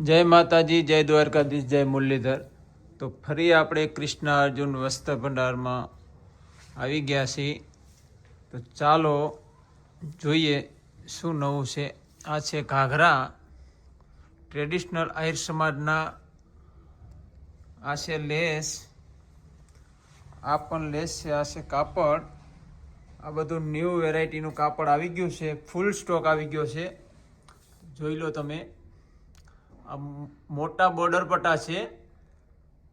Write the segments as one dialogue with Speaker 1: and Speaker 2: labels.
Speaker 1: જય માતાજી, જય દ્વારકાધીશ, જય મુરલીધર. તો ફરી આપણે કૃષ્ણ અર્જુન વસ્ત્ર ભંડારમાં આવી ગયા છીએ. તો ચાલો જોઈએ શું નવું છે. આ છે ઘાઘરા. ટ્રેડિશનલ આહિર સમાજના આ છે લેસ. આ પણ લેસ છે, આ છે કાપડ. આ બધું ન્યૂ વેરાયટીનું કાપડ આવી ગયું છે. ફૂલ સ્ટોક આવી ગયો છે. જોઈ લો તમે. આ મોટા બોર્ડર પટ્ટા છે,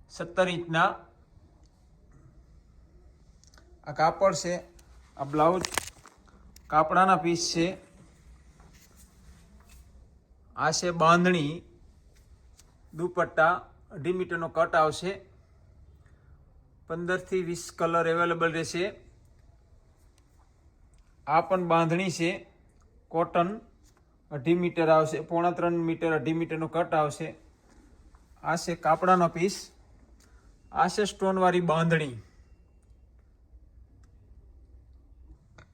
Speaker 1: સત્તર ઇંચના. આ કાપડ છે, આ બ્લાઉઝ કાપડાના પીસ છે. આ છે બાંધણી, દુપટ્ટા, અઢી મીટરનો કટ આવશે. પંદરથી વીસ કલર અવેલેબલ રહેશે. આ પણ બાંધણી છે કોટન અઢી મીટર આવશે, પોણા ત્રણ મીટર અઢી મીટરનો કટ આવશે. આ છે કાપડાનો પીસ. આ છે સ્ટોનવાળી બાંધણી.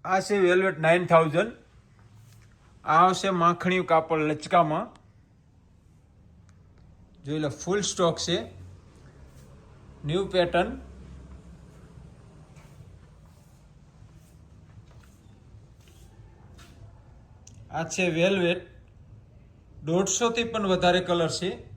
Speaker 1: આ છે વેલ્વેટ નાઇન થાઉઝન્ડ. આ આવશે માખણી કાપડ લચકામાં. જોઈ લો, ફૂલ સ્ટોક છે. New pattern. આ છે વેલ્વેટ. દોઢસોથી પણ વધારે કલર છે.